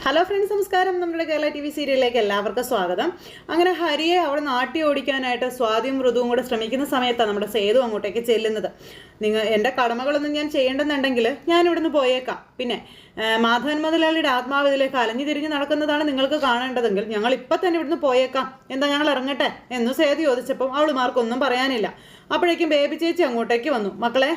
Hello friends നമസ്കാരം. നമ്മുടെ Kerala T V സീരിയലിലേക്ക് എല്ലാവർക്കും സ്വാഗതം. അങ്ങനെ ഹരിയെ അവിടെ നാട്ടി ഓടിക്കാനായിട്ട് സ്വാതിയും മൃദുവും കൂടെ ശ്രമിക്കുന്ന സമയത്താണ് നമ്മുടെ സേതു അങ്ങോട്ടേക്ക് ചെല്ലുന്നത്. നിങ്ങൾ എന്റെ കടമകളൊന്നും ഞാൻ ചെയ്യേണ്ടെന്നുണ്ടെങ്കിൽ ഞാൻ ഇവിടുന്ന് പോയേക്കാം. പിന്നെ മാധവൻ മുതലാളിയുടെ ആത്മാവ് ഇതിലേക്ക് അലഞ്ഞു തിരിഞ്ഞ് നടക്കുന്നതാണ് നിങ്ങൾക്ക് കാണേണ്ടതെങ്കിൽ ഞങ്ങൾ ഇപ്പം തന്നെ ഇവിടുന്ന് പോയേക്കാം. എന്താ ഞങ്ങൾ ഇറങ്ങട്ടെ? എന്ന് സേതു ചോദിച്ചപ്പം അവളുമാർക്കൊന്നും പറയാനില്ല. അപ്പോഴേക്കും ബേബി ചേച്ചി അങ്ങോട്ടേക്ക് വന്നു. മക്കളെ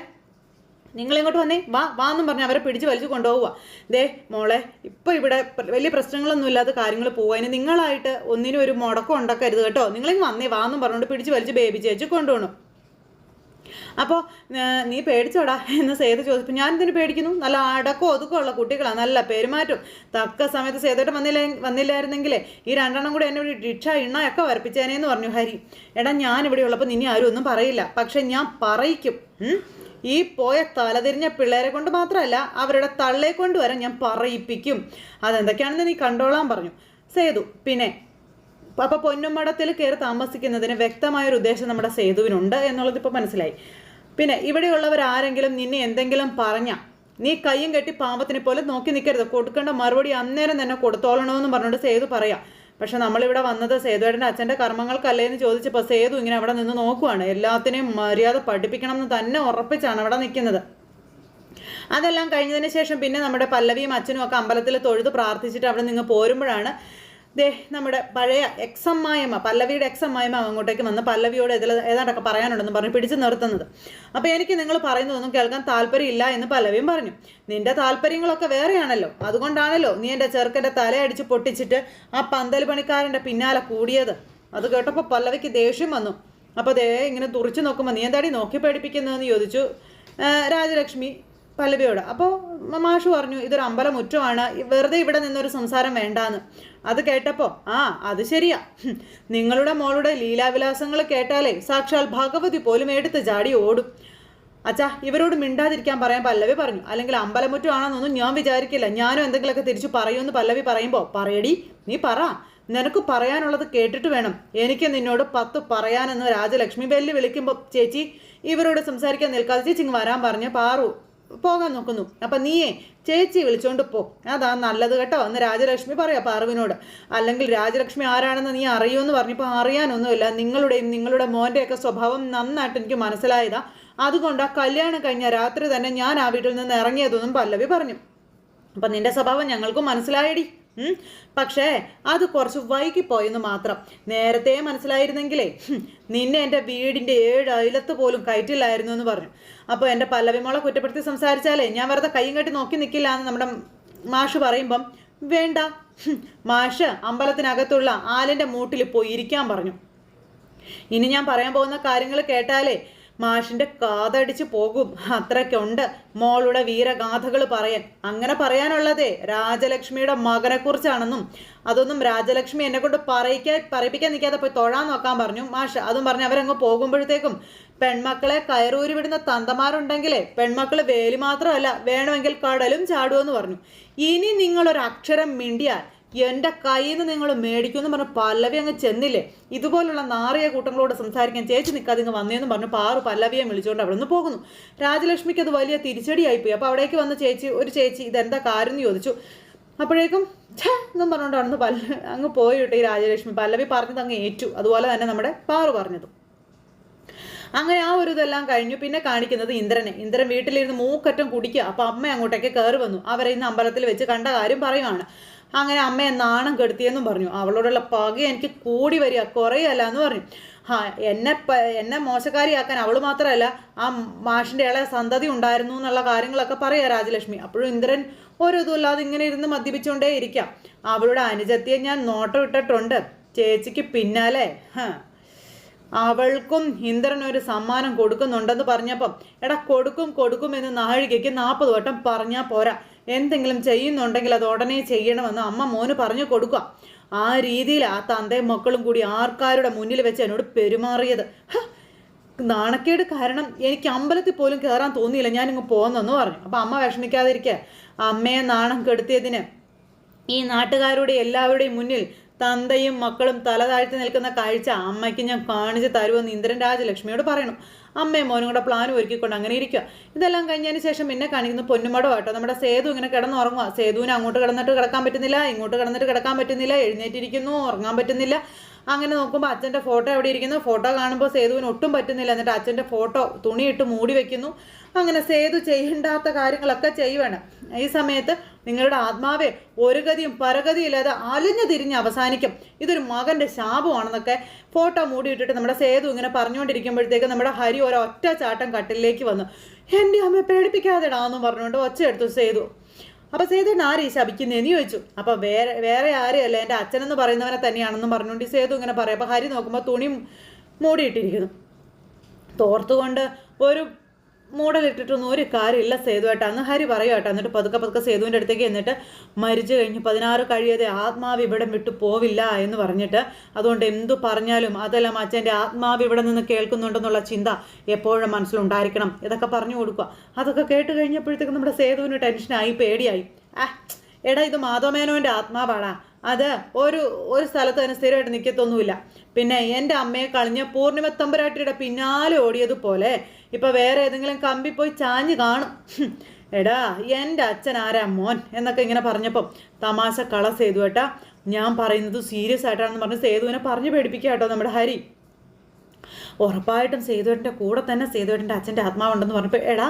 നിങ്ങൾ ഇങ്ങോട്ട് വന്നേ? വാ വാ എന്നും പറഞ്ഞ് അവരെ പിടിച്ച് വലിച്ചു കൊണ്ടുപോവുക. ദേ മോളെ ഇപ്പോൾ ഇവിടെ വലിയ പ്രശ്നങ്ങളൊന്നും ഇല്ലാത്ത കാര്യങ്ങൾ പോവാ. ഇനി നിങ്ങളായിട്ട് ഒന്നിനും ഒരു മുടക്കം ഉണ്ടാക്കരുത് കേട്ടോ. നിങ്ങളിങ്ങ് വന്നേ വാ എന്നും പറഞ്ഞുകൊണ്ട് പിടിച്ച് വലിച്ച് ബേബി ചേച്ചി കൊണ്ടുപോകണം അപ്പോൾ നീ പേടിച്ചോടാ എന്ന് സേതു ചോദിച്ചു. ഞാൻ ഇതിന് പേടിക്കുന്നു? നല്ല അടക്കോ ഒതുക്കോ ഉള്ള കുട്ടികളാണ് നല്ല പെരുമാറ്റം തക്ക സമയത്ത് സേതുട്ട് വന്നില്ല വന്നില്ലായിരുന്നെങ്കിലേ ഈ രണ്ടെണ്ണം കൂടെ ഒരു ഡിക്ഷ ഇണ്ണയൊക്കെ വരപ്പിച്ചേനെ വരപ്പിച്ചേനേന്ന് പറഞ്ഞു. ഹരി എടാ ഞാൻ ഇവിടെ ഉള്ളപ്പോൾ നിന്നെ ആരും ഒന്നും പറയില്ല. പക്ഷെ ഞാൻ പറയിക്കും? ഈ പോയ തലതിരിഞ്ഞ പിള്ളേരെ കൊണ്ട് മാത്രമല്ല അവരുടെ തള്ളയെ കൊണ്ട് വരെ ഞാൻ പറയിപ്പിക്കും. അതെന്തൊക്കെയാണെന്ന് നീ കണ്ടോളാൻ പറഞ്ഞു. സേതു പിന്നെ അപ്പൊ പൊന്നുമടത്തിൽ കയറി താമസിക്കുന്നതിന് വ്യക്തമായൊരു ഉദ്ദേശം നമ്മുടെ സേതുവിനുണ്ട് എന്നുള്ളത് ഇപ്പൊ മനസ്സിലായി. പിന്നെ ഇവിടെയുള്ളവർ ആരെങ്കിലും നിന്നെ എന്തെങ്കിലും പറഞ്ഞ നീ കയ്യും കെട്ടി പാമ്പത്തിനെ പോലെ നോക്കി നിൽക്കരുത് കൊടുക്കേണ്ട മറുപടി അന്നേരം തന്നെ കൊടുത്തോളണമെന്ന് പറഞ്ഞുകൊണ്ട് സേതു പറയാം. പക്ഷെ നമ്മളിവിടെ വന്നത് സേതുവേടന്റെ അച്ഛന്റെ കർമ്മങ്ങൾക്കല്ലേ എന്ന് ചോദിച്ചപ്പോൾ സേതു ഇങ്ങനെ അവിടെ നിന്ന് നോക്കുവാണ്. എല്ലാത്തിനെയും മര്യാദ പഠിപ്പിക്കണം എന്ന് തന്നെ ഉറപ്പിച്ചാണ് അവിടെ നിൽക്കുന്നത്. അതെല്ലാം കഴിഞ്ഞതിന് ശേഷം പിന്നെ നമ്മുടെ പല്ലവിയും അച്ഛനും ഒക്കെ അമ്പലത്തിൽ തൊഴുത് പ്രാർത്ഥിച്ചിട്ട് അവിടെ നിന്ന് പോരുമ്പോഴാണ് ദേ നമ്മുടെ പഴയ എക്സമ്മായമ്മ പല്ലവിയുടെ എക്സമ്മായമ്മ അങ്ങോട്ടേക്ക് വന്ന് പല്ലവിയോട് ഇതിൽ ഏതാണ്ടൊക്കെ പറയാനുണ്ടെന്ന് പറഞ്ഞ് പിടിച്ചു നിർത്തുന്നത്. അപ്പോൾ എനിക്ക് നിങ്ങൾ പറയുന്നതൊന്നും കേൾക്കാൻ താല്പര്യമില്ല എന്ന് പല്ലവിയും പറഞ്ഞു. നിന്റെ താല്പര്യങ്ങളൊക്കെ വേറെയാണല്ലോ. അതുകൊണ്ടാണല്ലോ നീ എന്റെ ചെറുക്കന്റെ തലയടിച്ച് പൊട്ടിച്ചിട്ട് ആ പന്തൽ പണിക്കാരന്റെ പിന്നാലെ കൂടിയത്. അത് കേട്ടപ്പോൾ പല്ലവിക്ക് ദേഷ്യം വന്നു. അപ്പോൾ ദേ ഇങ്ങനെ തുറിച്ച് നോക്കുമ്പോൾ നീ എന്താടി നോക്കി പേടിപ്പിക്കുന്നതെന്ന് ചോദിച്ചു. രാജലക്ഷ്മി പല്ലവിയോട്. അപ്പോൾ മാഷു പറഞ്ഞു ഇതൊരു അമ്പലമുറ്റമാണ്. വെറുതെ ഇവിടെ നിന്നൊരു സംസാരം വേണ്ടാന്ന്. അത് കേട്ടപ്പോൾ ആ അത് ശരിയാ. നിങ്ങളുടെ മോളുടെ ലീലാവിലാസങ്ങൾ കേട്ടാലേ സാക്ഷാൽ ഭഗവതി പോലും എടുത്ത് ചാടി ഓടും. അച്ഛാ ഇവരോട് മിണ്ടാതിരിക്കാൻ പറയാൻ പല്ലവി പറഞ്ഞു. അല്ലെങ്കിൽ അമ്പലമുറ്റമാണെന്നൊന്നും ഞാൻ വിചാരിക്കില്ല. ഞാനും എന്തെങ്കിലുമൊക്കെ തിരിച്ചു പറയുമെന്ന് പല്ലവി പറയുമ്പോൾ പറയടി നീ പറ. നിനക്ക് പറയാനുള്ളത് കേട്ടിട്ട് വേണം. എനിക്ക് നിന്നോട് പത്ത് പറയാനെന്ന് രാജലക്ഷ്മി ബെല്ല് വിളിക്കുമ്പോൾ ചേച്ചി ഇവരോട് സംസാരിക്കാൻ നിൽക്കാതെ ചേച്ചി വരാൻ പറഞ്ഞ് പാറു. പോകാൻ നോക്കുന്നു. അപ്പം നീയേ ചേച്ചി വിളിച്ചോണ്ട് പോ. അതാ നല്ലത് കേട്ടോ. എന്ന് രാജലക്ഷ്മി പറയാം പാറുവിനോട് അല്ലെങ്കിൽ രാജലക്ഷ്മി ആരാണെന്ന് നീ അറിയുമെന്ന് പറഞ്ഞപ്പോൾ അറിയാനൊന്നുമില്ല. നിങ്ങളുടെയും നിങ്ങളുടെ മോന്റെയൊക്കെ സ്വഭാവം നന്നായിട്ട് എനിക്ക് മനസ്സിലായതാ. അതുകൊണ്ട് ആ കല്യാണം കഴിഞ്ഞ രാത്രി തന്നെ ഞാൻ ആ വീട്ടിൽ നിന്ന് ഇറങ്ങിയതെന്നും പല്ലവി പറഞ്ഞു. അപ്പം നിന്റെ സ്വഭാവം ഞങ്ങൾക്കും മനസ്സിലായടി. പക്ഷേ അത് കുറച്ച് വൈകിപ്പോയെന്ന് മാത്രം. നേരത്തെ മനസ്സിലായിരുന്നെങ്കിലേ നിന്നെ എന്റെ വീടിന്റെ ഏഴ് അയലത്ത് പോലും കയറ്റില്ലായിരുന്നു എന്ന് പറഞ്ഞു. അപ്പോൾ എന്റെ പല്ലവിമോളെ കുറ്റപ്പെടുത്തി സംസാരിച്ചാലേ ഞാൻ വെറുതെ കൈയും കെട്ടി നോക്കി നിൽക്കില്ല എന്ന് നമ്മുടെ മാഷ് പറയുമ്പം വേണ്ട. മാഷ് അമ്പലത്തിനകത്തുള്ള ആലിന്റെ മൂട്ടിൽ പോയി ഇരിക്കാൻ പറഞ്ഞു. ഇനി ഞാൻ പറയാൻ പോകുന്ന കാര്യങ്ങൾ കേട്ടാലേ മാഷിന്റെ കാതടിച്ച് പോകും. അത്രയ്ക്കുണ്ട്. മോളുടെ വീരഗാഥകൾ പറയാൻ. അങ്ങനെ പറയാനുള്ളതേ രാജലക്ഷ്മിയുടെ മകനെക്കുറിച്ചാണെന്നും അതൊന്നും രാജലക്ഷ്മി എന്നെ കൊണ്ട് പറയിക്കാൻ പറയിപ്പിക്കാൻ നിൽക്കാതെ പോയി തൊഴാൻ നോക്കാൻ പറഞ്ഞു. മാഷ് അതും പറഞ്ഞ് അവരങ്ങ് പോകുമ്പോഴത്തേക്കും പെൺമക്കളെ കയറൂരി വിടുന്ന തന്തമാരുണ്ടെങ്കിലേ പെൺമക്കൾ വേലി മാത്രമല്ല വേണമെങ്കിൽ കടലും ചാടുമെന്ന് പറഞ്ഞു. ഇനി നിങ്ങളൊരക്ഷരം മിണ്ടിയാൽ എന്റെ കയ്യിൽ നിന്ന് നിങ്ങൾ മേടിക്കുമെന്ന് പറഞ്ഞ് പല്ലവി അങ്ങ് ചെന്നില്ലേ? ഇതുപോലുള്ള നാറിയ കൂട്ടങ്ങളോട് സംസാരിക്കാൻ ചേച്ചി നിൽക്കാതെ ഇങ്ങ് വന്നേന്ന് പറഞ്ഞു പാറു പല്ലവിയെ വിളിച്ചുകൊണ്ട് അവിടെ നിന്ന് പോകുന്നു. രാജലക്ഷ്മിക്ക് അത് വലിയ തിരിച്ചടിയായിപ്പോയി. അപ്പോൾ അവിടേക്ക് വന്ന ചേച്ചി ഒരു ചേച്ചി ഇതെന്താ കാര്യം എന്ന് ചോദിച്ചു. അപ്പോഴേക്കും ഛേ എന്നും പറഞ്ഞുകൊണ്ട് അവിടുന്ന് പല്ല അങ്ങ് പോയിട്ട് ഈ രാജലക്ഷ്മി. പല്ലവി പറഞ്ഞത് അങ്ങ് ഏറ്റു. അതുപോലെ തന്നെ നമ്മുടെ പാറു പറഞ്ഞതും. അങ്ങനെ ആ ഒരു ഇതെല്ലാം കഴിഞ്ഞു. പിന്നെ കാണിക്കുന്നത് ഇന്ദ്രനെ. ഇന്ദ്രൻ വീട്ടിലിരുന്ന് മൂക്കറ്റം കുടിക്കുക. അപ്പം അമ്മ അങ്ങോട്ടേക്ക് കയറി വന്നു. അവരെ ഇന്ന് അമ്പലത്തിൽ വെച്ച് കണ്ട കാര്യം പറയുവാണ്. അങ്ങനെ അമ്മയെ നാണം കെടുത്തിയെന്നും പറഞ്ഞു. അവളോടുള്ള പക എനിക്ക് കൂടി വരിക കുറയല്ല എന്ന് പറഞ്ഞു. ആ എന്നെ എന്നെ മോശക്കാരിയാക്കാൻ അവൾ മാത്രമല്ല ആ മാഷിന്റെ ഇളയ സന്തതി ഉണ്ടായിരുന്നു എന്നുള്ള കാര്യങ്ങളൊക്കെ പറയാ രാജലക്ഷ്മി. അപ്പോഴും ഇന്ദ്രൻ ഒരു ഇതുമില്ലാതെ ഇങ്ങനെ ഇരുന്ന് മദ്യപിച്ചുകൊണ്ടേ ഇരിക്കാം. അവളുടെ അനുജത്തിയെ ഞാൻ നോട്ടം ഇട്ടിട്ടുണ്ട്. ചേച്ചിക്ക് പിന്നാലെ അവൾക്കും ഇന്ദ്രൻ ഒരു സമ്മാനം കൊടുക്കുന്നുണ്ടെന്ന് പറഞ്ഞപ്പം എടാ കൊടുക്കും കൊടുക്കും എന്ന് നാഴികയ്ക്ക് നാൽപ്പത് വട്ടം പറഞ്ഞാൽ പോരാ. എന്തെങ്കിലും ചെയ്യുന്നുണ്ടെങ്കിൽ അത് ഉടനെ ചെയ്യണമെന്ന് അമ്മ മോന് പറഞ്ഞു കൊടുക്കുക. ആ രീതിയിൽ ആ തന്തയും മക്കളും കൂടി ആർക്കാരുടെ മുന്നിൽ വെച്ച് എന്നോട് പെരുമാറിയത്. നാണക്കേട് കാരണം എനിക്ക് അമ്പലത്തിൽ പോലും കയറാൻ തോന്നിയില്ല. ഞാനിങ്ങ് പോന്നെന്ന് പറഞ്ഞു. അപ്പം അമ്മ വിഷമിക്കാതിരിക്കുക അമ്മയെ നാണം കെടുത്തിയതിന് ഈ നാട്ടുകാരുടെ എല്ലാവരുടെയും മുന്നിൽ തന്തയും മക്കളും തല താഴ്ത്തി നിൽക്കുന്ന കാഴ്ച അമ്മയ്ക്ക് ഞാൻ കാണിച്ച് തരുമെന്ന് ഇന്ദ്രൻ രാജലക്ഷ്മിയോട് പറയണം. അമ്മയും മോനും കൂടെ പ്ലാൻ ഒരുക്കിക്കൊണ്ട് അങ്ങനെ ഇരിക്കുക ഇതെല്ലാം കഴിഞ്ഞതിന് ശേഷം പിന്നെ കാണിക്കുന്ന പൊന്നുമടോ കേട്ടോ. നമ്മുടെ സേതു ഇങ്ങനെ കിടന്നുറങ്ങുക സേതുവിന് അങ്ങോട്ട് കിടന്നിട്ട് കിടക്കാൻ പറ്റുന്നില്ല ഇങ്ങോട്ട് കിടന്നിട്ട് കിടക്കാൻ പറ്റുന്നില്ല എഴുന്നേറ്റിരിക്കുന്നു ഉറങ്ങാൻ പറ്റുന്നില്ല. അങ്ങനെ നോക്കുമ്പോൾ അച്ഛന്റെ ഫോട്ടോ എവിടെ ഇരിക്കുന്നു? ഫോട്ടോ കാണുമ്പോൾ സേതുവിന് ഒട്ടും പറ്റുന്നില്ല. എന്നിട്ട് അച്ഛന്റെ ഫോട്ടോ തുണിയിട്ട് മൂടി വെക്കുന്നു. അങ്ങനെ സേതു ചെയ്യേണ്ടാത്ത കാര്യങ്ങളൊക്കെ ചെയ്യുവാണ്. ഈ സമയത്ത് നിങ്ങളുടെ ആത്മാവെ ഒരു ഗതിയും പരഗതിയില്ലാതെ അലിഞ്ഞു തിരിഞ്ഞ് അവസാനിക്കും. ഇതൊരു മകന്റെ ശാപമാണെന്നൊക്കെ ഫോട്ടോ മൂടിയിട്ടിട്ട് നമ്മുടെ സേതു ഇങ്ങനെ പറഞ്ഞുകൊണ്ടിരിക്കുമ്പോഴത്തേക്ക് നമ്മുടെ ഹരി ഒരൊറ്റ ചാട്ടം കട്ടിലേക്ക് വന്നു. എന്റെ അമ്മയെ പേടിപ്പിക്കാതെടാന്നും പറഞ്ഞുകൊണ്ട് ഒച്ച എടുത്തു സേതു. അപ്പോൾ സേതുവിന് ആരെ ഈ ശപിക്കുന്നതെന്ന് ചോദിച്ചു. അപ്പോൾ വേറെ വേറെ ആരെയല്ല എന്റെ അച്ഛനെന്ന് പറയുന്നവനെ തന്നെയാണെന്ന് പറഞ്ഞുകൊണ്ട് ഈ സേതു ഇങ്ങനെ പറയും. അപ്പോൾ ഹരി നോക്കുമ്പോൾ തുണി മൂടിയിട്ടിരിക്കുന്നു. തോർത്തുകൊണ്ട് ഒരു മൂടലിട്ടിട്ടൊന്നും ഒരു കാര്യമില്ല സേതുവായിട്ട് അന്ന് ഹരി പറയുവാട്ടോ എന്നിട്ട് പതുക്കെ പതുക്കെ സേതുവിന്റെ അടുത്തേക്ക് എന്നിട്ട് മരിച്ചു കഴിഞ്ഞ്. പതിനാറ് കഴിയാതെ ആത്മാവ് ഇവിടെ വിട്ടു പോവില്ല എന്ന് പറഞ്ഞിട്ട് അതുകൊണ്ട് എന്തു പറഞ്ഞാലും അതെല്ലാം അച്ഛന്റെ ആത്മാവ് ഇവിടെ നിന്ന് കേൾക്കുന്നുണ്ടെന്നുള്ള ചിന്ത എപ്പോഴും മനസ്സിലുണ്ടായിരിക്കണം. ഇതൊക്കെ പറഞ്ഞു കൊടുക്കുക. അതൊക്കെ കേട്ട് കഴിഞ്ഞപ്പോഴത്തേക്കും നമ്മുടെ സേതുവിന് ടെൻഷനായി പേടിയായി. ആ എടാ ഇത് മാധവമേനോന്റെ ആത്മാവാടാ അത് ഒരു ഒരു സ്ഥലത്ത് തന്നെ സ്ഥിരമായിട്ട് നിൽക്കത്തൊന്നുമില്ല പിന്നെ എന്റെ അമ്മയെ കളഞ്ഞ് പൂർണിമ തമ്പുരാട്ടിയുടെ പിന്നാലെ ഓടിയതുപോലെ ഇപ്പം വേറെ ഏതെങ്കിലും കമ്പി പോയി ചാഞ്ഞ് കാണും. എടാ എന്റെ അച്ഛൻ ആരാ മോൻ എന്നൊക്കെ ഇങ്ങനെ പറഞ്ഞപ്പം തമാശ കള സേതു ഏട്ടാ ഞാൻ പറയുന്നത് സീരിയസ് ആയിട്ടാണെന്ന് പറഞ്ഞ് സേതുവിനെ പറഞ്ഞു പേടിപ്പിക്കുക കേട്ടോ നമ്മുടെ ഹരി. ഉറപ്പായിട്ടും സേതുവേട്ടന്റെ കൂടെ തന്നെ സേതുവേട്ടന്റെ അച്ഛന്റെ ആത്മാവുണ്ടെന്ന് പറഞ്ഞപ്പോൾ എടാ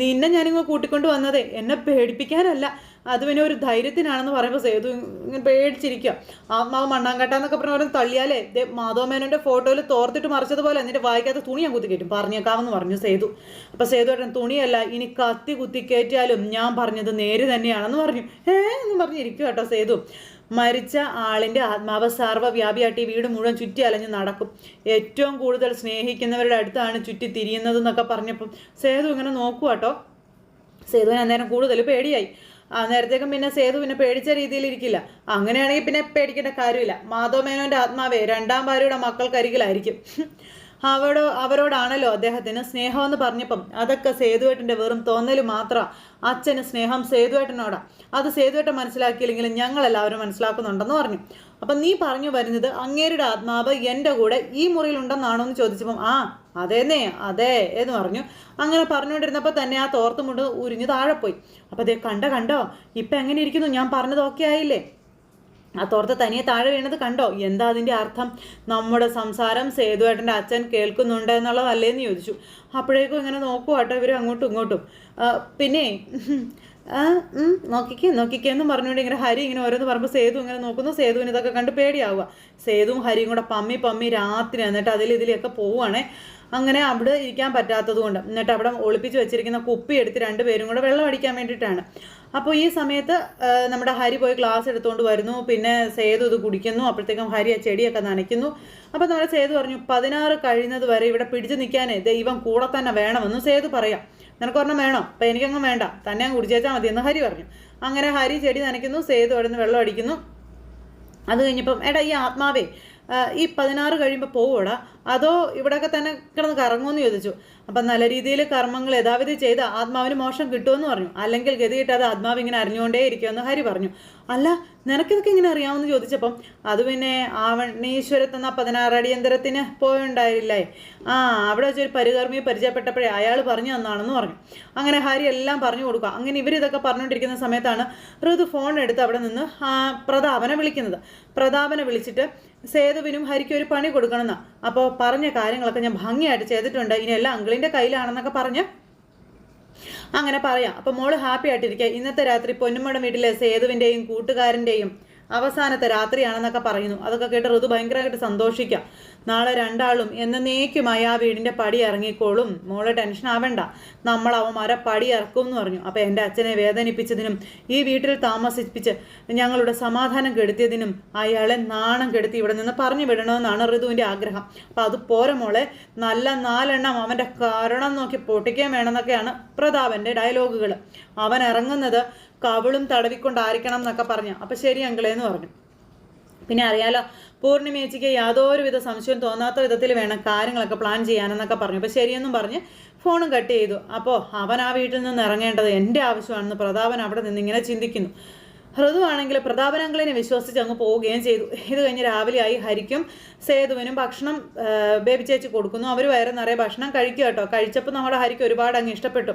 നിന്നെ ഞാനിങ്ങ് കൂട്ടിക്കൊണ്ട് വന്നതേ എന്നെ പേടിപ്പിക്കാനല്ല. അത് പിന്നെ ഒരു ധൈര്യത്തിനാണെന്ന് പറയുമ്പോൾ സേതു ഇങ്ങനെ പേടിച്ചിരിക്കുക ആത്മാവ് മണ്ണാങ്കട്ട എന്നൊക്കെ പറഞ്ഞ തള്ളിയാലേ മാധവമേനോന്റെ ഫോട്ടോയിൽ തോർത്തിട്ട് മറിച്ചതുപോലെ എന്നിട്ട് വായിക്കാത്ത തുണി ഞാൻ കുത്തിക്കേറ്റും പറഞ്ഞേക്കാമെന്ന് പറഞ്ഞു സേതു. അപ്പോൾ സേതു ഏട്ടൻ തുണിയല്ല ഇനി കത്തി കുത്തിക്കേറ്റിയാലും ഞാൻ പറഞ്ഞത് നേര് തന്നെയാണെന്ന് പറഞ്ഞു. ഏ? എന്ന് പറഞ്ഞിരിക്കും കേട്ടോ സേതു. മരിച്ച ആളിന്റെ ആത്മാവ് സർവവ്യാപിയായിട്ട് ഈ വീട് മുഴുവൻ ചുറ്റി അലഞ്ഞ് നടക്കും. ഏറ്റവും കൂടുതൽ സ്നേഹിക്കുന്നവരുടെ അടുത്താണ് ചുറ്റി തിരിയുന്നത് എന്നൊക്കെ പറഞ്ഞപ്പം സേതു ഇങ്ങനെ നോക്കുക കേട്ടോ. സേതുവിന് അന്നേരം കൂടുതൽ പേടിയായി. ആ നേരത്തേക്കും പിന്നെ സേതു പിന്നെ പേടിച്ച രീതിയിൽ ഇരിക്കില്ല. അങ്ങനെയാണെങ്കിൽ പിന്നെ പേടിക്കേണ്ട കാര്യമില്ല. മാധവ മേനോന്റെ ആത്മാവേ രണ്ടാം ഭാര്യയുടെ മക്കൾക്കരികിലായിരിക്കും. അവടോ അവരോടാണല്ലോ അദ്ദേഹത്തിന് സ്നേഹമെന്ന് പറഞ്ഞപ്പം അതൊക്കെ സേതുവേട്ടന്റെ വെറും തോന്നൽ മാത്രം. അച്ഛന് സ്നേഹം സേതുവേട്ടനോടാ. അത് സേതുവേട്ടൻ മനസ്സിലാക്കിയില്ലെങ്കിലും ഞങ്ങളെല്ലാവരും മനസ്സിലാക്കുന്നുണ്ടെന്ന് പറഞ്ഞു. അപ്പം നീ പറഞ്ഞു വരുന്നത് അങ്ങേരുടെ ആത്മാവ് എന്റെ കൂടെ ഈ മുറിയിലുണ്ടെന്നാണോ എന്ന് ചോദിച്ചപ്പം ആ അതേന്നേ അതെ എന്ന് പറഞ്ഞു. അങ്ങനെ പറഞ്ഞുകൊണ്ടിരുന്നപ്പോൾ തന്നെ ആ തോർത്തുമുണ്ട് ഉരിഞ്ഞു താഴെ പോയി. അപ്പോൾ അതേ കണ്ട കണ്ടോ? ഇപ്പം എങ്ങനെ ഇരിക്കുന്നു? ഞാൻ പറഞ്ഞതൊക്കെ ആയില്ലേ? ആ തോർത്ത് തനിയെ താഴെ വീണത് കണ്ടോ? എന്താ അതിന്റെ അർത്ഥം? നമ്മുടെ സംസാരം സേതുവേട്ടന്റെ അച്ഛൻ കേൾക്കുന്നുണ്ട് എന്നുള്ളതല്ലേന്ന് ചോദിച്ചു. അപ്പോഴേക്കും ഇങ്ങനെ നോക്കുക കേട്ടോ ഇവർ അങ്ങോട്ടും ഇങ്ങോട്ടും. പിന്നെ നോക്കിക്കേ നോക്കിക്കേ എന്നും പറഞ്ഞുകൊണ്ട് ഇങ്ങനെ ഹരി ഇങ്ങനെ ഓരോന്ന് പറയുമ്പോൾ സേതു ഇങ്ങനെ നോക്കുന്നു. സേതുവിന് ഇതൊക്കെ കണ്ട് പേടിയാവുക. സേതുവും ഹരിയും കൂടെ പമ്മി പമ്മി രാത്രി എന്നിട്ട് അതിൽ ഇതിലൊക്കെ പോവുകയാണേ അങ്ങനെ അവിടെ ഇരിക്കാൻ പറ്റാത്തത് കൊണ്ട് എന്നിട്ട് അവിടെ ഒളിപ്പിച്ച് വെച്ചിരിക്കുന്ന കുപ്പി എടുത്ത് രണ്ടുപേരും കൂടെ വെള്ളം അടിക്കാൻ വേണ്ടിയിട്ടാണ്. അപ്പോൾ ഈ സമയത്ത് നമ്മുടെ ഹരി പോയി ഗ്ലാസ് എടുത്തുകൊണ്ട് വരുന്നു. പിന്നെ സേതു ഇത് കുടിക്കുന്നു. അപ്പോഴത്തേക്കും ഹരി ആ ചെടിയൊക്കെ നനയ്ക്കുന്നു. അപ്പോൾ നമ്മുടെ സേതു പറഞ്ഞു പതിനാറ് കഴിയുന്നത് വരെ ഇവിടെ പിടിച്ചു നിൽക്കാനേ ദൈവം കൂടെ തന്നെ വേണമെന്ന് സേതു പറയാം. നിനക്ക് ഒരെണ്ണം വേണോ? അപ്പം എനിക്കങ്ങ് വേണ്ട. തന്നെ അങ്ങ് കുടിച്ചേച്ചാൽ മതി എന്ന് ഹരി പറഞ്ഞു. അങ്ങനെ ഹരി ചെടി നനയ്ക്കുന്നു സേതു അവിടെ നിന്ന് വെള്ളം അടിക്കുന്നു. അത് കഴിഞ്ഞപ്പം എടാ ഈ ആത്മാവേ ഈ പതിനാറ് കഴിയുമ്പോൾ പോവോടാ. അതോ ഇവിടെയൊക്കെ തന്നെ കിടന്ന് കറങ്ങുമെന്ന് ചോദിച്ചു. അപ്പം നല്ല രീതിയിൽ കർമ്മങ്ങൾ യഥാവിധി ചെയ്ത് ആത്മാവിന് മോശം കിട്ടുമെന്ന് പറഞ്ഞു. അല്ലെങ്കിൽ ഗതിയിട്ട് കിട്ടാതെ ആത്മാവ് ഇങ്ങനെ അറിഞ്ഞുകൊണ്ടേ ഇരിക്കുമെന്ന് ഹരി പറഞ്ഞു. അല്ല നിനക്കിതൊക്കെ ഇങ്ങനെ അറിയാമെന്ന് ചോദിച്ചപ്പം അത് പിന്നെ ആവണീശ്വരത്തെന്ന പതിനാറടിയന്തരത്തിന് പോയുണ്ടായില്ലേ? ആ അവിടെ വെച്ചൊരു പരികർമ്മിയെ പരിചയപ്പെട്ടപ്പോഴേ അയാൾ പറഞ്ഞു തന്നാണെന്ന് പറഞ്ഞു. അങ്ങനെ ഹരി എല്ലാം പറഞ്ഞു കൊടുക്കുക. അങ്ങനെ ഇവരിതൊക്കെ പറഞ്ഞുകൊണ്ടിരിക്കുന്ന സമയത്താണ് ഋതു ഫോൺ എടുത്ത് അവിടെ നിന്ന് പ്രതാപനെ വിളിക്കുന്നത്. പ്രതാപനെ വിളിച്ചിട്ട് സേതുവിനും ഹരിക്ക് ഒരു പണി കൊടുക്കണമെന്നാണ് അപ്പോൾ പറഞ്ഞ കാര്യങ്ങളൊക്കെ ഞാൻ ഭംഗിയായിട്ട് ചെയ്തിട്ടുണ്ട്. ഇനി എല്ലാം അങ്കിളിന്റെ കയ്യിലാണെന്നൊക്കെ പറഞ്ഞ് അങ്ങനെ പറയാം. അപ്പം മോൾ ഹാപ്പി ആയിട്ടിരിക്കുക. ഇന്നത്തെ രാത്രി പൊന്നുമ്മയുടെ വീട്ടിലെ സേതുവിന്റെയും കൂട്ടുകാരന്റെയും അവസാനത്തെ രാത്രിയാണെന്നൊക്കെ പറയുന്നു. അതൊക്കെ കേട്ട് ഋതു ഭയങ്കരമായിട്ട് സന്തോഷിക്കാം. നാളെ രണ്ടാളും എന്നേക്കുമായി ആ വീടിന്റെ പടി ഇറങ്ങിക്കോളും. മോളെ ടെൻഷൻ ആവണ്ട. നമ്മൾ അവന്മാരെ പടി ഇറക്കും എന്ന് പറഞ്ഞു. അപ്പോൾ എന്റെ അച്ഛനെ വേദനിപ്പിച്ചതിനും ഈ വീട്ടിൽ താമസിപ്പിച്ച് ഞങ്ങളുടെ സമാധാനം കെടുത്തിയതിനും അയാളെ നാണം കെടുത്തി ഇവിടെ നിന്ന് പറഞ്ഞു വിടണമെന്നാണ് ഋതുവിന്റെ ആഗ്രഹം. അപ്പോൾ അത് പോരെ മോളെ. നല്ല നാലെണ്ണം അവന്റെ കാരണം നോക്കി പൊട്ടിക്കാൻ വേണമെന്നൊക്കെയാണ് പ്രതാപന്റെ ഡയലോഗുകൾ അവൻ ഇറങ്ങുന്നത് കവിളും തടവിക്കൊണ്ടായിരിക്കണം എന്നൊക്കെ പറഞ്ഞു. അപ്പം ശരി അങ്കിളേന്ന് പറഞ്ഞു. പിന്നെ അറിയാലോ പൂർണിമേച്ചിക്ക് യാതൊരുവിധ സംശയം തോന്നാത്ത വിധത്തിൽ വേണം കാര്യങ്ങളൊക്കെ പ്ലാൻ ചെയ്യാനെന്നൊക്കെ പറഞ്ഞു. അപ്പോൾ ശരിയെന്നും പറഞ്ഞ് ഫോണും കട്ട് ചെയ്തു. അപ്പോൾ അവൻ ആ വീട്ടിൽ നിന്ന് ഇറങ്ങേണ്ടത് എന്റെ ആവശ്യമാണെന്ന് പ്രതാപൻ അവിടെ നിന്ന് ഇങ്ങനെ ചിന്തിക്കുന്നു. ഹൃദുവാണെങ്കിൽ പ്രതാപനങ്കളിനെ വിശ്വസിച്ച് അങ്ങ് പോവുകയും ചെയ്തു. ഇത് കഴിഞ്ഞ് രാവിലെ ആയി ഹരിക്കും സേതുവിനും ഭക്ഷണം ബേബി ചേച്ചി കൊടുക്കുന്നു. അവർ വയറ് നിറയെ ഭക്ഷണം കഴിക്കുക കേട്ടോ. കഴിച്ചപ്പോൾ നമ്മുടെ ഹരിക്ക് ഒരുപാട് അങ്ങ് ഇഷ്ടപ്പെട്ടു.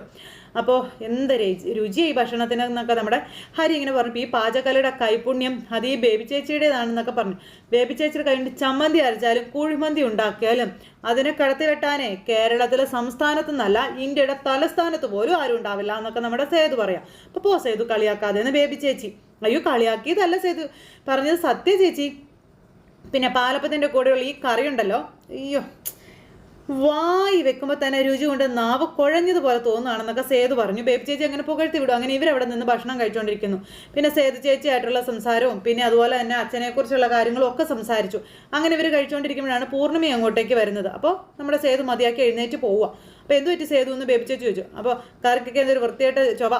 അപ്പോൾ എന്ത് രുചി രുചിയായി ഭക്ഷണത്തിന് എന്നൊക്കെ നമ്മുടെ ഹരി ഇങ്ങനെ പറഞ്ഞു. ഈ പാചകലയുടെ കൈപുണ്യം അത് ഈ ബേബി ചേച്ചിയുടേതാണെന്നൊക്കെ പറഞ്ഞു. ബേബി ചേച്ചിയുടെ കൈകൊണ്ട് ചമ്മന്തി അരച്ചാലും കുഴിമന്തി ഉണ്ടാക്കിയാലും അതിനെ കടത്തിവെട്ടാനേ കേരളത്തിലെ സംസ്ഥാനത്ത് നിന്നല്ല ഇന്ത്യയുടെ തലസ്ഥാനത്ത് പോലും ആരും ഉണ്ടാവില്ല എന്നൊക്കെ നമ്മുടെ സേതു പറയാം. അപ്പോൾ പോ സേതു കളിയാക്കാതെ എന്ന് ബേബി ചേച്ചി. അയ്യോ കളിയാക്കിയതല്ല സേതു. പറഞ്ഞത് സത്യ ചേച്ചി. പിന്നെ പാലപ്പത്തിന്റെ കൂടെയുള്ള ഈ കറി ഉണ്ടല്ലോ അയ്യോ വായി വെക്കുമ്പോൾ തന്നെ രുചി കൊണ്ട് നാവ് കുഴഞ്ഞതുപോലെ തോന്നുകയാണെന്നൊക്കെ സേതു പറഞ്ഞു. ബേബി ചേച്ചി അങ്ങനെ പുകഴ്ത്തി വിടും. അങ്ങനെ ഇവരവിടെ നിന്ന് ഭക്ഷണം കഴിച്ചുകൊണ്ടിരിക്കുന്നു പിന്നെ സേതു ചേച്ചിയായിട്ടുള്ള സംസാരവും പിന്നെ അതുപോലെ തന്നെ അച്ഛനെക്കുറിച്ചുള്ള കാര്യങ്ങളും ഒക്കെ സംസാരിച്ചു. അങ്ങനെ ഇവർ കഴിച്ചുകൊണ്ടിരിക്കുമ്പോഴാണ് പൂർണിമ അങ്ങോട്ടേക്ക് വരുന്നത്. അപ്പോൾ നമ്മുടെ സേതു മതിയാക്കി എഴുന്നേറ്റ് പോവുക. അപ്പോൾ എന്ത് പറ്റി സേതു എന്ന് ബേബി ചേച്ചി ചോദിച്ചു. അപ്പോൾ കറിക്കൊക്കെ എന്തൊരു വൃത്തിയായിട്ട് ചൊവ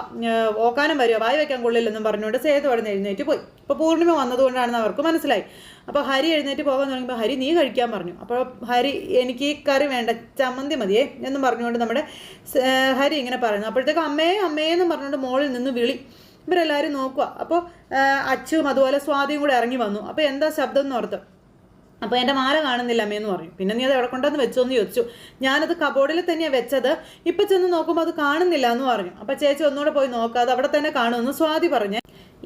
ഓക്കാനും വരുമോ വായി വെക്കാൻ കൊള്ളില്ലെന്നും പറഞ്ഞുകൊണ്ട് സേതു അവിടെ എഴുന്നേറ്റ് പോയി. അപ്പോൾ പൂർണിമ വന്നതുകൊണ്ടാണെന്ന് അവർക്ക് മനസ്സിലായി. അപ്പോൾ ഹരി എഴുന്നേറ്റ് പോകാൻ തുടങ്ങിയപ്പോൾ ഹരി നീ കഴിക്കാൻ പറഞ്ഞു. അപ്പോൾ ഹരി എനിക്ക് കറി വേണ്ട ചമ്മന്തി മതിയേ എന്നും പറഞ്ഞുകൊണ്ട് നമ്മുടെ ഹരി ഇങ്ങനെ പറഞ്ഞു അപ്പോഴത്തേക്ക് അമ്മേ അമ്മേ എന്ന് പറഞ്ഞുകൊണ്ട് മോളിൽ നിന്ന് വിളി. ഇവരെല്ലാവരും നോക്കുക. അപ്പോൾ അച്ചും അതുപോലെ സ്വാതിയും കൂടെ ഇറങ്ങി വന്നു. അപ്പോൾ എന്താ ശബ്ദം എന്ന് ഓർത്ത് അപ്പോൾ എന്റെ മാല കാണുന്നില്ല അമ്മയെന്ന് പറയും. പിന്നെ നീ അത് എവിടെ കൊണ്ടുവന്ന് വെച്ചോന്ന് ചോദിച്ചു. ഞാനത് കബോർഡിൽ തന്നെയാണ് വെച്ചത്. ഇപ്പം ചെന്ന് നോക്കുമ്പോൾ അത് കാണുന്നില്ല എന്ന് പറഞ്ഞു. അപ്പോൾ ചേച്ചി ഒന്നുകൂടെ പോയി നോക്കുക അത് അവിടെ തന്നെ കാണുമെന്ന് സ്വാതി പറഞ്ഞു.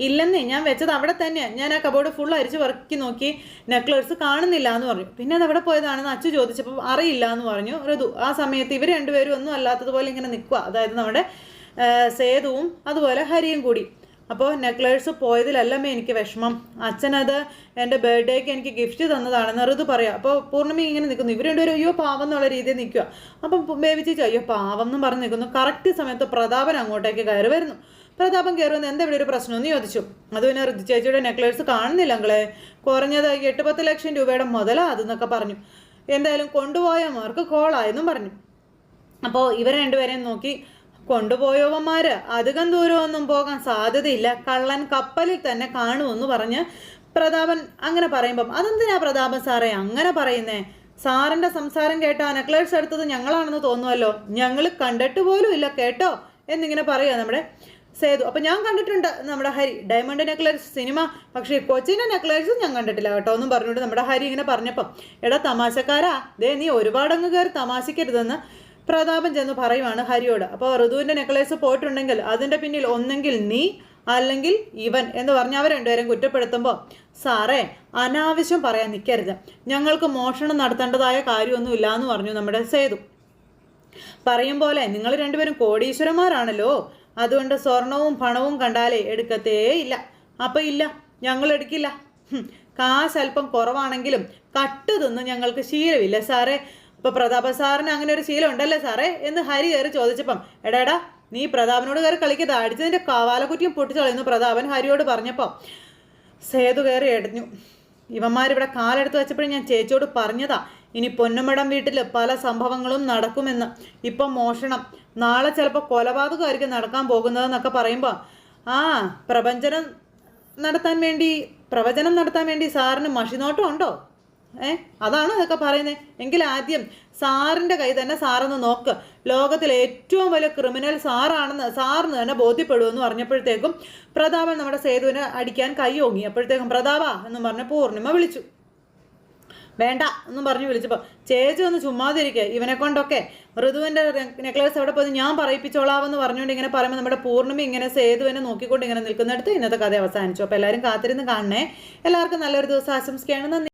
ഇല്ലെന്നേ ഞാൻ വെച്ചത് അവിടെ തന്നെയാണ് ഞാൻ ആ കബോർഡ് ഫുൾ അരിച്ച് വർക്കി നോക്കി നെക്ലേഴ്സ് കാണുന്നില്ല എന്ന് പറഞ്ഞു. പിന്നെ അത് എവിടെ പോയതാണെന്ന് അച്ചു ചോദിച്ചപ്പോൾ അറിയില്ല എന്ന് പറഞ്ഞു. ഋതു ആ സമയത്ത് ഇവർ രണ്ടുപേരും ഒന്നും അല്ലാത്തതുപോലെ ഇങ്ങനെ നിൽക്കുക അതായത് നമ്മുടെ സേതുവും അതുപോലെ ഹരിയും കൂടി. അപ്പോൾ നെക്ലേഴ്സ് പോയതിലല്ലമ്മേ എനിക്ക് വിഷമം. അച്ഛനത് എന്റെ ബർത്ത്ഡേക്ക് എനിക്ക് ഗിഫ്റ്റ് തന്നതാണെന്ന് ഋതു പറയാം. അപ്പോൾ പൂർണമി ഇങ്ങനെ നിൽക്കുന്നു. ഇവർ രണ്ടുപേരും അയ്യോ പാവം എന്നുള്ള രീതിയിൽ നിൽക്കുക അപ്പം ബേബി ചേച്ചി അയ്യോ പാവം എന്നും പറഞ്ഞ് നിൽക്കുന്നു. കറക്റ്റ് സമയത്ത് പ്രതാപൻ അങ്ങോട്ടേക്ക് കയറി വരുന്നു. പ്രതാപം കയറി വന്ന് എന്താ ഇവിടെ ഒരു പ്രശ്നമെന്ന് ചോദിച്ചു. അത് പിന്നെ ഋതു ചേച്ചിയുടെ നെക്ലേഴ്സ് കാണുന്നില്ല അങ്ങളെ കുറഞ്ഞത് എട്ട് പത്ത് ലക്ഷം രൂപയുടെ മുതലാ അതെന്നൊക്കെ പറഞ്ഞു. എന്തായാലും കൊണ്ടുപോയ മാർക്ക് കോളായെന്നും പറഞ്ഞു. അപ്പോൾ ഇവർ രണ്ടുപേരെയും നോക്കി കൊണ്ടുപോയവന്മാര് അധികം ദൂരമൊന്നും പോകാൻ സാധ്യതയില്ല. കള്ളൻ കപ്പലിൽ തന്നെ കാണുമെന്ന് പറഞ്ഞ് പ്രതാപൻ അങ്ങനെ പറയുമ്പം അതെന്തിനാ പ്രതാപൻ സാറേ അങ്ങനെ പറയുന്നേ? സാറിന്റെ സംസാരം കേട്ട നെക്ലേഴ്സ് എടുത്തത് ഞങ്ങളാണെന്ന് തോന്നുമല്ലോ ഞങ്ങൾ കണ്ടിട്ട് പോലും ഇല്ല കേട്ടോ? എന്നിങ്ങനെ പറയുക നമ്മുടെ സേതു. അപ്പം ഞാൻ കണ്ടിട്ടുണ്ട് നമ്മുടെ ഹരി ഡയമണ്ട് നെക്ലേഴ്സ് സിനിമ. പക്ഷേ കൊച്ചിന്റെ നെക്ലേഴ്സ് ഞാൻ കണ്ടിട്ടില്ല കേട്ടോ എന്നും പറഞ്ഞുകൊണ്ട് നമ്മുടെ ഹരി ഇങ്ങനെ പറഞ്ഞപ്പം എടാ തമാശക്കാരാ. ദേ നീ ഒരുപാടങ്ങ് കയറി തമാശിക്കരുതെന്ന് പ്രതാപൻ ചെന്ന് പറയുവാണ് ഹരിയോട്. അപ്പോൾ ഋതുവിന്റെ നെക്ലേസ് പോയിട്ടുണ്ടെങ്കിൽ അതിന്റെ പിന്നിൽ ഒന്നെങ്കിൽ നീ അല്ലെങ്കിൽ ഇവൻ എന്ന് പറഞ്ഞ് അവർ രണ്ടുപേരും കുറ്റപ്പെടുത്തുമ്പോൾ സാറേ അനാവശ്യം പറയാൻ നിൽക്കരുത് ഞങ്ങൾക്ക് മോഷണം നടത്തേണ്ടതായ കാര്യമൊന്നുമില്ല എന്ന് പറഞ്ഞു നമ്മുടെ സേതു. പറയും പോലെ നിങ്ങൾ രണ്ടുപേരും കോടീശ്വരന്മാരാണല്ലോ. അതുകൊണ്ട് സ്വർണവും പണവും കണ്ടാലേ എടുക്കത്തേ ഇല്ല അപ്പം ഇല്ല ഞങ്ങൾ എടുക്കില്ല. കാശ് അല്പം കുറവാണെങ്കിലും കട്ട് തിന്ന് ഞങ്ങൾക്ക് ശീലമില്ല സാറേ. അപ്പോൾ പ്രതാപ സാറിന് അങ്ങനെ ഒരു ശീലം ഉണ്ടല്ലേ സാറേ? എന്ന് ഹരി കയറി ചോദിച്ചപ്പം എടാ എടാ നീ പ്രതാപനോട് കയറി കളിക്കത് അടിച്ചതിന്റെ കാവാലക്കുറ്റിയും പൊട്ടിച്ചളയുന്നു പ്രതാപൻ ഹരിയോട് പറഞ്ഞപ്പോൾ സേതു കയറി എടഞ്ഞു ഇവന്മാരിവിടെ കാലെടുത്ത് വെച്ചപ്പോഴും ഞാൻ ചേച്ചിയോട് പറഞ്ഞതാ. ഇനി പൊന്നുമടം വീട്ടിൽ പല സംഭവങ്ങളും നടക്കുമെന്ന്. ഇപ്പം മോഷണം. നാളെ ചിലപ്പോൾ കൊലപാതകമായിരിക്കും നടക്കാൻ പോകുന്നതെന്നൊക്കെ പറയുമ്പോൾ ആ പ്രപഞ്ചനം നടത്താൻ വേണ്ടി പ്രവചനം നടത്താൻ വേണ്ടി സാറിന് മഷിനോട്ടം ഉണ്ടോ? ഏ? അതാണ് അതൊക്കെ പറയുന്നത് എങ്കിൽ ആദ്യം സാറിന്റെ കൈ തന്നെ സാറൊന്ന് നോക്ക്. ലോകത്തിലെ ഏറ്റവും വലിയ ക്രിമിനൽ സാറാണെന്ന് സാറിന് തന്നെ ബോധ്യപ്പെടുമെന്ന് പറഞ്ഞപ്പോഴത്തേക്കും പ്രതാപൻ നമ്മുടെ സേതുവിനെ അടിക്കാൻ കൈ ഓങ്ങി അപ്പോഴത്തേക്കും പ്രതാപ എന്ന് പറഞ്ഞ് പൂർണിമ വിളിച്ചു. വേണ്ട എന്നും പറഞ്ഞ് വിളിച്ചപ്പോൾ ചേച്ചി ഒന്ന് ചുമ്മാതിരിക്കുക ഇവനെ കൊണ്ടൊക്കെ. ഋതുവിന്റെ നെക്ലേസ് അവിടെ പോയി ഞാൻ പറയിപ്പിച്ചോളാവെന്ന് പറഞ്ഞുകൊണ്ട് ഇങ്ങനെ പറയുമ്പോൾ നമ്മുടെ പൂർണിമ ഇങ്ങനെ സേതുവിനെ നോക്കിക്കൊണ്ട് ഇങ്ങനെ നിൽക്കുന്നിടത്ത് ഇന്നത്തെ കഥ അവസാനിച്ചു. അപ്പോൾ എല്ലാവരും കാത്തിരുന്ന് കാണണേ. എല്ലാവർക്കും നല്ലൊരു ദിവസം ആശംസിക്കുകയാണ്. നന്ദി.